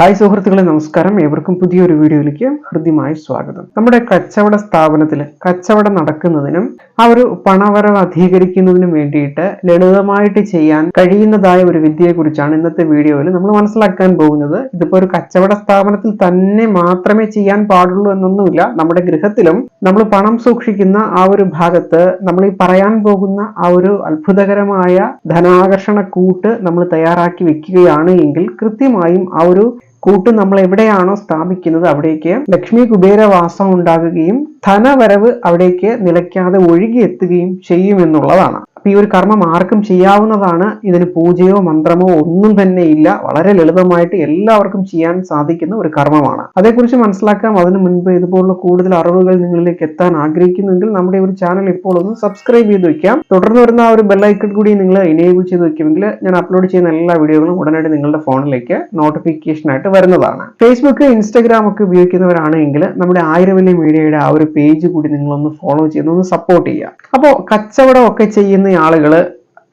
Hi സുഹൃത്തുക്കളെ നമസ്കാരം. ഏവർക്കും പുതിയൊരു വീഡിയോയിലേക്ക് ഹൃദ്യമായ സ്വാഗതം. നമ്മുടെ കച്ചവട സ്ഥാപനത്തിൽ കച്ചവടം നടക്കുന്നതിനും ആ ഒരു പണവരവ് അധികരിക്കുന്നതിനും വേണ്ടിയിട്ട് ലളിതമായിട്ട് ചെയ്യാൻ കഴിയുന്നതായ ഒരു വിദ്യയെക്കുറിച്ചാണ് ഇന്നത്തെ വീഡിയോയിൽ നമ്മൾ മനസ്സിലാക്കാൻ പോകുന്നത്. ഇതിപ്പോൾ ഒരു കച്ചവട സ്ഥാപനത്തിൽ തന്നെ മാത്രമേ ചെയ്യാൻ പാടുള്ളൂ എന്നൊന്നുമില്ല. നമ്മുടെ ഗൃഹത്തിലും നമ്മൾ പണം സൂക്ഷിക്കുന്ന ആ ഒരു ഭാഗത്ത് നമ്മൾ ഈ പറയാൻ പോകുന്ന ആ ഒരു അത്ഭുതകരമായ ധനാകർഷണ കൂട്ട് നമ്മൾ തയ്യാറാക്കി വെക്കുകയാണ് എങ്കിൽ കൃത്യമായും ആ ഒരു കൂട്ട് നമ്മൾ എവിടെയാണോ സ്ഥാപിക്കുന്നത് അവിടേക്ക് ലക്ഷ്മി കുബേര വാസം ഉണ്ടാകുകയും ധനവരവ് അവിടേക്ക് നിലയ്ക്കാതെ ഒഴുകിയെത്തുകയും ചെയ്യുമെന്നുള്ളതാണ്. അപ്പൊ ഈ ഒരു കർമ്മം ആർക്കും ചെയ്യാവുന്നതാണ്. ഇതിന് പൂജയോ മന്ത്രമോ ഒന്നും തന്നെ ഇല്ല. വളരെ ലളിതമായിട്ട് എല്ലാവർക്കും ചെയ്യാൻ സാധിക്കുന്ന ഒരു കർമ്മമാണ്. അതേക്കുറിച്ച് മനസ്സിലാക്കാം. അതിന് മുൻപ് ഇതുപോലുള്ള കൂടുതൽ അറിവുകൾ നിങ്ങളിലേക്ക് എത്താൻ ആഗ്രഹിക്കുന്നുവെങ്കിൽ നമ്മുടെ ഒരു ചാനൽ ഇപ്പോൾ ഒന്ന് സബ്സ്ക്രൈബ് ചെയ്ത് വെക്കാം. തുടർന്ന് വരുന്ന ആ ഒരു ബെല്ലൈക്കൺ കൂടി നിങ്ങൾ എനേബിൾ ചെയ്ത് വെക്കുമെങ്കിൽ ഞാൻ അപ്ലോഡ് ചെയ്യുന്ന എല്ലാ വീഡിയോകളും ഉടനടി നിങ്ങളുടെ ഫോണിലേക്ക് നോട്ടിഫിക്കേഷൻ ആയിട്ട് വരുന്നതാണ്. ഫേസ്ബുക്ക് ഇൻസ്റ്റാഗ്രാം ഒക്കെ ഉപയോഗിക്കുന്നവരാണെങ്കിൽ നമ്മുടെ ആയിരവല്ലി മീഡിയയുടെ ആ ഒരു പേജ് കൂടി നിങ്ങളൊന്ന് ഫോളോ ചെയ്യുന്ന ഒന്ന് സപ്പോർട്ട് ചെയ്യുക. അപ്പോൾ കച്ചവടം ഒക്കെ ചെയ്യുന്ന ആളുകൾ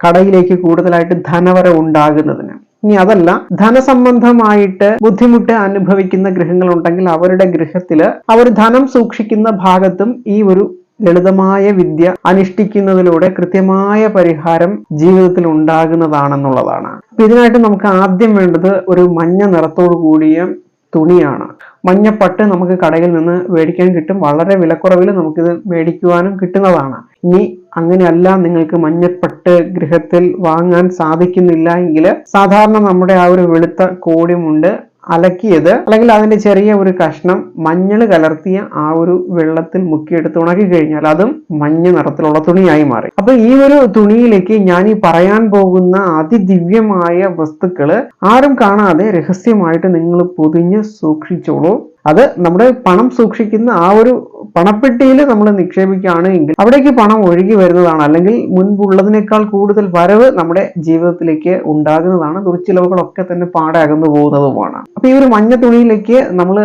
കടയിലേക്ക് കൂടുതലായിട്ട് ധനവരം ഉണ്ടാകുന്നതിന്. ഇനി അതല്ല ധനസംബന്ധമായിട്ട് ബുദ്ധിമുട്ട് അനുഭവിക്കുന്ന ഗൃഹങ്ങൾ ഉണ്ടെങ്കിൽ അവരുടെ ഗൃഹത്തിൽ അവർ ധനം സൂക്ഷിക്കുന്ന ഭാഗത്തും ഈ ഒരു ലളിതമായ വിദ്യ അനുഷ്ഠിക്കുന്നതിലൂടെ കൃത്യമായ പരിഹാരം ജീവിതത്തിൽ ഉണ്ടാകുന്നതാണെന്നുള്ളതാണ്. ഇതിനായിട്ട് നമുക്ക് ആദ്യം വേണ്ടത് ഒരു മഞ്ഞ നിറത്തോടു കൂടിയ തുണിയാണ്. മഞ്ഞപ്പട്ട് നമുക്ക് കടയിൽ നിന്ന് മേടിക്കാൻ കിട്ടും. വളരെ വിലക്കുറവിൽ നമുക്കിത് മേടിക്കുവാനും കിട്ടുന്നതാണ്. ഇനി അങ്ങനെയല്ല നിങ്ങൾക്ക് മഞ്ഞപ്പട്ട് ഗൃഹത്തിൽ വാങ്ങാൻ സാധിക്കുന്നില്ല എങ്കിൽ സാധാരണ നമ്മുടെ ആ ഒരു വെളുത്ത കോടിമുണ്ട്. അലക്കിയത് അല്ലെങ്കിൽ അതിന്റെ ചെറിയ ഒരു കഷ്ണം മഞ്ഞൾ കലർത്തിയ ആ ഒരു വെള്ളത്തിൽ മുക്കിയെടുത്ത് ഉണക്കി കഴിഞ്ഞാൽ അതും മഞ്ഞ നിറത്തിലുള്ള തുണിയായി മാറി. അപ്പൊ ഈ ഒരു തുണിയിലേക്ക് ഞാൻ ഈ പറയാൻ പോകുന്ന അതിദിവ്യമായ വസ്തുക്കൾ ആരും കാണാതെ രഹസ്യമായിട്ട് നിങ്ങൾ പൊതിഞ്ഞ് സൂക്ഷിച്ചോളൂ. അത് നമ്മുടെ പണം സൂക്ഷിക്കുന്ന ആ ഒരു പണപ്പെട്ടിയിൽ നമ്മൾ നിക്ഷേപിക്കുകയാണ് എങ്കിൽ അവിടേക്ക് പണം ഒഴുകി വരുന്നതാണ്. അല്ലെങ്കിൽ മുൻപുള്ളതിനേക്കാൾ കൂടുതൽ വരവ് നമ്മുടെ ജീവിതത്തിലേക്ക് ഉണ്ടാകുന്നതാണ്. ദുർച്ചിലവുകളൊക്കെ തന്നെ പാടെ അകന്നു പോകുന്നതുമാണ്. അപ്പൊ ഈ ഒരു മഞ്ഞ തുണിയിലേക്ക് നമ്മൾ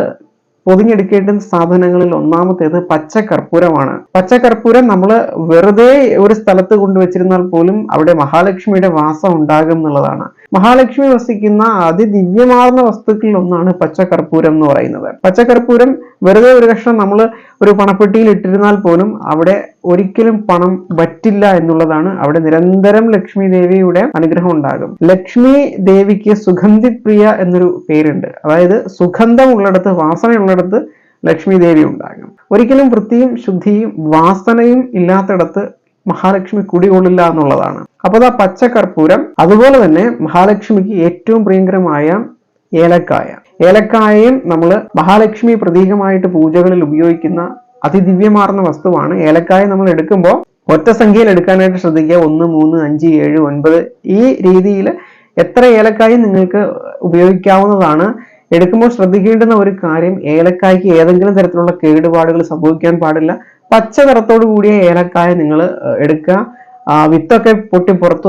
പൊതിഞ്ഞെടുക്കേണ്ടുന്ന സാധനങ്ങളിൽ ഒന്നാമത്തേത് പച്ചക്കർപ്പൂരമാണ് പച്ചക്കർപ്പൂരം നമ്മൾ വെറുതെ ഒരു സ്ഥലത്ത് കൊണ്ടുവച്ചിരുന്നാൽ പോലും അവിടെ മഹാലക്ഷ്മിയുടെ വാസം ഉണ്ടാകും എന്നുള്ളതാണ്. മഹാലക്ഷ്മി വസിക്കുന്ന അതിദിവ്യമാർന്ന വസ്തുക്കളിൽ ഒന്നാണ് പച്ചക്കർപ്പൂരം എന്ന് പറയുന്നത്. പച്ചക്കർപ്പൂരം വെറുതെ ഒരു കഷ്ണം നമ്മൾ ഒരു പണപ്പെട്ടിയിൽ ഇട്ടിരുന്നാൽ പോലും അവിടെ ഒരിക്കലും പണം പറ്റില്ല എന്നുള്ളതാണ് അവിടെ നിരന്തരം ലക്ഷ്മി ദേവിയുടെ അനുഗ്രഹം ഉണ്ടാകും. ലക്ഷ്മി ദേവിക്ക് സുഗന്ധിപ്രിയ എന്നൊരു പേരുണ്ട്. അതായത് സുഗന്ധം ഉള്ളിടത്ത് വാസനയുള്ളിടത്ത് ലക്ഷ്മി ദേവി ഉണ്ടാകും. ഒരിക്കലും വൃത്തിയും ശുദ്ധിയും വാസനയും ഇല്ലാത്തിടത്ത് മഹാലക്ഷ്മി കുടികൊള്ളില്ല എന്നുള്ളതാണ്. അപ്പോൾ ആ പച്ചക്കർപ്പൂരം അതുപോലെ തന്നെ മഹാലക്ഷ്മിക്ക് ഏറ്റവും പ്രിയങ്കരമായ ഏലക്കായ. ഏലക്കായയും നമ്മൾ മഹാലക്ഷ്മി പ്രതീകമായിട്ട് പൂജകളിൽ ഉപയോഗിക്കുന്ന അതിദിവ്യമാർന്ന വസ്തുവാണ്. ഏലക്കായ നമ്മൾ എടുക്കുമ്പോൾ ഒറ്റ സംഖ്യയിൽ എടുക്കാനായിട്ട് ശ്രദ്ധിക്കുക. ഒന്ന് മൂന്ന് അഞ്ച് ഏഴ് ഒൻപത്. ഈ രീതിയിൽ എത്ര ഏലക്കായും നിങ്ങൾക്ക് ഉപയോഗിക്കാവുന്നതാണ്. എടുക്കുമ്പോൾ ശ്രദ്ധിക്കേണ്ടുന്ന ഒരു കാര്യം ഏലക്കായ്ക്ക് ഏതെങ്കിലും തരത്തിലുള്ള കേടുപാടുകൾ സംഭവിക്കാൻ പാടില്ല. പച്ച നിറത്തോടു കൂടിയ ഏലക്കായ നിങ്ങൾ എടുക്കുക. വിത്തൊക്കെ പൊട്ടി പുറത്തു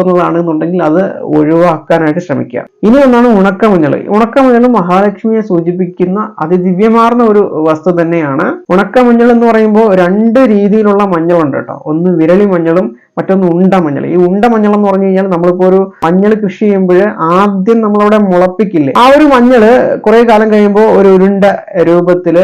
അത് ഒഴിവാക്കാനായിട്ട് ശ്രമിക്കുക. ഇനി ഒന്നാണ് ഉണക്കമഞ്ഞൾ ഉണക്കമഞ്ഞൾ മഹാലക്ഷ്മിയെ സൂചിപ്പിക്കുന്ന അതിദിവ്യമാർന്ന ഒരു വസ്തു തന്നെയാണ്. ഉണക്കമഞ്ഞൾ എന്ന് പറയുമ്പോൾ രണ്ട് രീതിയിലുള്ള മഞ്ഞളുണ്ട് കേട്ടോ. ഒന്ന് വിരളി മഞ്ഞളും മറ്റൊന്ന് ഉണ്ട മഞ്ഞൾ. ഈ ഉണ്ട മഞ്ഞൾ എന്ന് പറഞ്ഞു കഴിഞ്ഞാൽ നമ്മളിപ്പോ ഒരു മഞ്ഞൾ കൃഷി ചെയ്യുമ്പോൾ ആദ്യം നമ്മളവിടെ മുളപ്പിക്കില്ലേ? ആ ഒരു മഞ്ഞൾ കുറെ കാലം കഴിയുമ്പോൾ ഒരു ഉരുണ്ട രൂപത്തിൽ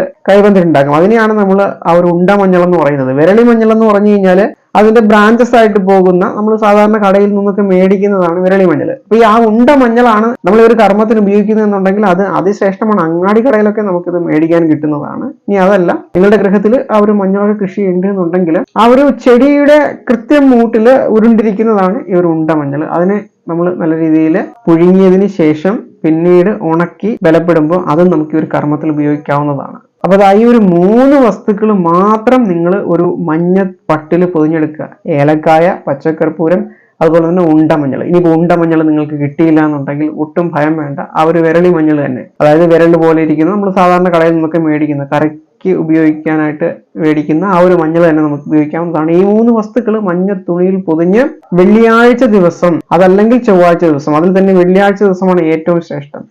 ഉണ്ടാക്കും അതിനെയാണ് നമ്മൾ ആ ഒരു ഉണ്ട മഞ്ഞൾ എന്ന് പറയുന്നത്. വിരളി മഞ്ഞൾ എന്ന് പറഞ്ഞു കഴിഞ്ഞാൽ അതിന്റെ ബ്രാഞ്ചസ് ആയിട്ട് പോകുന്ന നമ്മൾ സാധാരണ കടയിൽ നിന്നൊക്കെ മേടിക്കുന്നതാണ് വിരളി മഞ്ഞൾ അപ്പൊ ഈ ആ ഉണ്ട മഞ്ഞളാണ് നമ്മൾ ഒരു കർമ്മത്തിന് ഉപയോഗിക്കുന്നത് ഉപയോഗിക്കുന്നതെന്നുണ്ടെങ്കിൽ അത് അതിശ്രേഷ്ഠമാണ്. അങ്ങാടി കടയിലൊക്കെ നമുക്കിത് മേടിക്കാൻ കിട്ടുന്നതാണ്. ഇനി അതല്ല നിങ്ങളുടെ ഗൃഹത്തിൽ ആ ഒരു മഞ്ഞളൊക്കെ കൃഷി ഉണ്ട് എന്നുണ്ടെങ്കിൽ ആ ഒരു ചെടിയുടെ കൃത്യം മൂട്ടിൽ ഉരുണ്ടിരിക്കുന്നതാണ് ഈ ഒരു ഉണ്ട മഞ്ഞൾ അതിനെ നമ്മൾ നല്ല രീതിയിൽ പുഴുങ്ങിയതിന് ശേഷം പിന്നീട് ഉണക്കി ബലപ്പെടുമ്പോൾ അതും നമുക്ക് ഒരു കർമ്മത്തിൽ ഉപയോഗിക്കാവുന്നതാണ്. അപ്പൊ അതാ ഈ ഒരു മൂന്ന് വസ്തുക്കൾ മാത്രം നിങ്ങൾ ഒരു മഞ്ഞ പട്ടിൽ പൊതിഞ്ഞെടുക്കുക. ഏലക്കായ പച്ചക്കർപ്പൂരം അതുപോലെ തന്നെ ഉണ്ടമഞ്ഞൾ ഇനി ഉണ്ടമഞ്ഞൾ നിങ്ങൾക്ക് കിട്ടിയില്ല എന്നുണ്ടെങ്കിൽ ഒട്ടും ഭയം വേണ്ട. ആ ഒരു വിരളി മഞ്ഞൾ തന്നെ. അതായത് വിരൽ പോലെ ഇരിക്കുന്ന. നമ്മൾ സാധാരണ കടയിൽ നിന്നൊക്കെ മേടിക്കുന്ന കറിക്ക് ഉപയോഗിക്കാനായിട്ട് മേടിക്കുന്ന ആ ഒരു മഞ്ഞൾ തന്നെ നമുക്ക് ഉപയോഗിക്കാവുന്നതാണ്. ഈ മൂന്ന് വസ്തുക്കൾ മഞ്ഞ തുണിയിൽ പൊതിഞ്ഞ് വെള്ളിയാഴ്ച ദിവസം അതല്ലെങ്കിൽ ചൊവ്വാഴ്ച ദിവസം അതിൽ തന്നെ വെള്ളിയാഴ്ച ദിവസമാണ് ഏറ്റവും ശ്രേഷ്ഠം.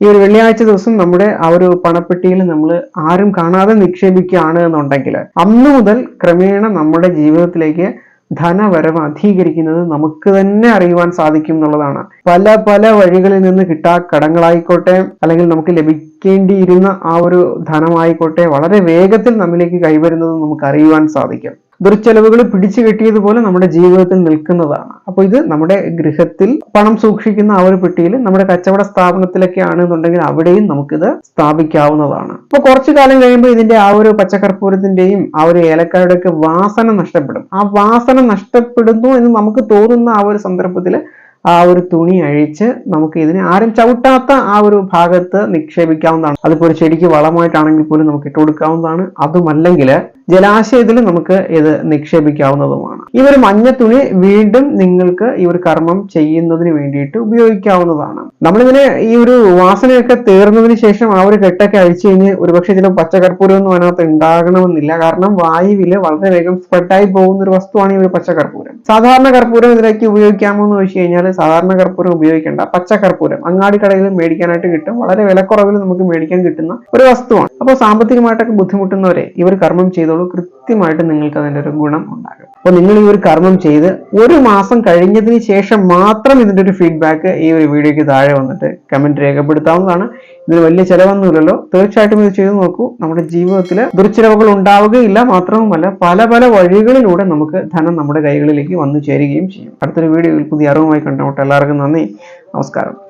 ഈ ഒരു വെള്ളിയാഴ്ച ദിവസം നമ്മുടെ ആ ഒരു പണപ്പെട്ടിയിൽ നമ്മൾ ആരും കാണാതെ നിക്ഷേപിക്കുകയാണ് എന്നുണ്ടെങ്കിൽ അന്ന് മുതൽ ക്രമേണ നമ്മുടെ ജീവിതത്തിലേക്ക് ധനവരവ് അധികരിക്കുന്നത് നമുക്ക് തന്നെ അറിയുവാൻ സാധിക്കും എന്നുള്ളതാണ്. പല പല വഴികളിൽ നിന്ന് കിട്ടാ കടങ്ങളായിക്കോട്ടെ അല്ലെങ്കിൽ നമുക്ക് ലഭിക്കേണ്ടിയിരുന്ന ആ ഒരു ധനമായിക്കോട്ടെ വളരെ വേഗത്തിൽ നമ്മിലേക്ക് കൈവരുന്നത് നമുക്ക് അറിയുവാൻ സാധിക്കും. ദുർച്ചെലവുകൾ പിടിച്ചു കെട്ടിയതുപോലെ നമ്മുടെ ജീവിതത്തിൽ നിൽക്കുന്നതാണ്. അപ്പോൾ ഇത് നമ്മുടെ ഗൃഹത്തിൽ പണം സൂക്ഷിക്കുന്ന ആ ഒരു പെട്ടിയിൽ നമ്മുടെ കച്ചവട സ്ഥാപനത്തിലൊക്കെ ആണെന്നുണ്ടെങ്കിൽ അവിടെയും നമുക്കിത് സ്ഥാപിക്കാവുന്നതാണ്. അപ്പോൾ കുറച്ചു കാലം കഴിയുമ്പോൾ ഇതിന്റെ ആ ഒരു പച്ചക്കർപ്പൂരത്തിന്റെയും ആ ഒരു ഏലക്കായുടെ ഒക്കെ വാസന നഷ്ടപ്പെടും. ആ വാസന നഷ്ടപ്പെടുന്നു എന്ന് നമുക്ക് തോന്നുന്ന ആ ഒരു സന്ദർഭത്തിൽ ആ ഒരു തുണി അഴിച്ച് നമുക്ക് ഇതിനെ ആരും ചവിട്ടാത്ത ആ ഒരു ഭാഗത്ത് നിക്ഷേപിക്കാവുന്നതാണ്. അതിപ്പോൾ ഒരു ചെടിക്ക് വളമായിട്ടാണെങ്കിൽ പോലും നമുക്ക് ഇട്ട് കൊടുക്കാവുന്നതാണ് അതുമല്ലെങ്കിൽ ജലാശയത്തിൽ നമുക്ക് ഇത് നിക്ഷേപിക്കാവുന്നതുമാണ്. ഈ ഒരു മഞ്ഞ തുണി വീണ്ടും നിങ്ങൾക്ക് ഈ ഒരു കർമ്മം ചെയ്യുന്നതിന് വേണ്ടിയിട്ട് ഉപയോഗിക്കാവുന്നതാണ്. നമ്മളിങ്ങനെ ഈ ഒരു വാസനയൊക്കെ തീർന്നതിന് ശേഷം ആ ഒരു കെട്ടൊക്കെ അഴിച്ചു കഴിഞ്ഞ് ഒരുപക്ഷെ ചില പച്ചക്കർപ്പൂരമൊന്നും അതിനകത്ത് ഉണ്ടാകണമെന്നില്ല. കാരണം വായുവിൽ വളരെ വേഗം സ്പ്രെഡായി പോകുന്ന ഒരു വസ്തുവാണ് ഈ ഒരു പച്ചക്കർപ്പൂരം സാധാരണ കർപ്പൂരം ഇതിലേക്ക് ഉപയോഗിക്കാമോ എന്ന് ചോദിച്ചു കഴിഞ്ഞാൽ സാധാരണ കർപ്പൂരം ഉപയോഗിക്കേണ്ട. പച്ചക്കർപ്പൂരം അങ്ങാടി കടയിൽ മേടിക്കാനായിട്ട് കിട്ടും. വളരെ വിലക്കുറവിൽ നമുക്ക് മേടിക്കാൻ കിട്ടുന്ന ഒരു വസ്തുവാണ്. അപ്പോൾ സാമ്പത്തികമായിട്ടൊക്കെ ബുദ്ധിമുട്ടുന്നവരെ ഈ ഒരു കർമ്മം ചെയ്തോളൂ കൃത്യമായിട്ട് നിങ്ങൾക്ക് അതിന്റെ ഒരു ഗുണം ഉണ്ടാകും. അപ്പോൾ നിങ്ങൾ ഈ ഒരു കർമ്മം ചെയ്ത് ഒരു മാസം കഴിഞ്ഞതിന് ശേഷം മാത്രം ഇതിന്റെ ഒരു ഫീഡ്ബാക്ക് ഈ ഒരു വീഡിയോയ്ക്ക് താഴെ വന്നിട്ട് കമന്റ് രേഖപ്പെടുത്താവുന്നതാണ്. ഇതിന് വലിയ ചിലവൊന്നുമില്ലല്ലോ. തീർച്ചയായിട്ടും ഇത് ചെയ്തു നോക്കൂ. നമ്മുടെ ജീവിതത്തിൽ ദുർച്ചിലവുകൾ ഉണ്ടാവുകയില്ല. മാത്രവുമല്ല പല പല വഴികളിലൂടെ നമുക്ക് ധനം നമ്മുടെ കൈകളിലേക്ക് വന്നു ചേരുകയും ചെയ്യും. അടുത്തൊരു വീഡിയോയിൽ പുതിയ അറിവുമായി കണ്ടുമുട്ടെ. എല്ലാവർക്കും നന്ദി. നമസ്കാരം.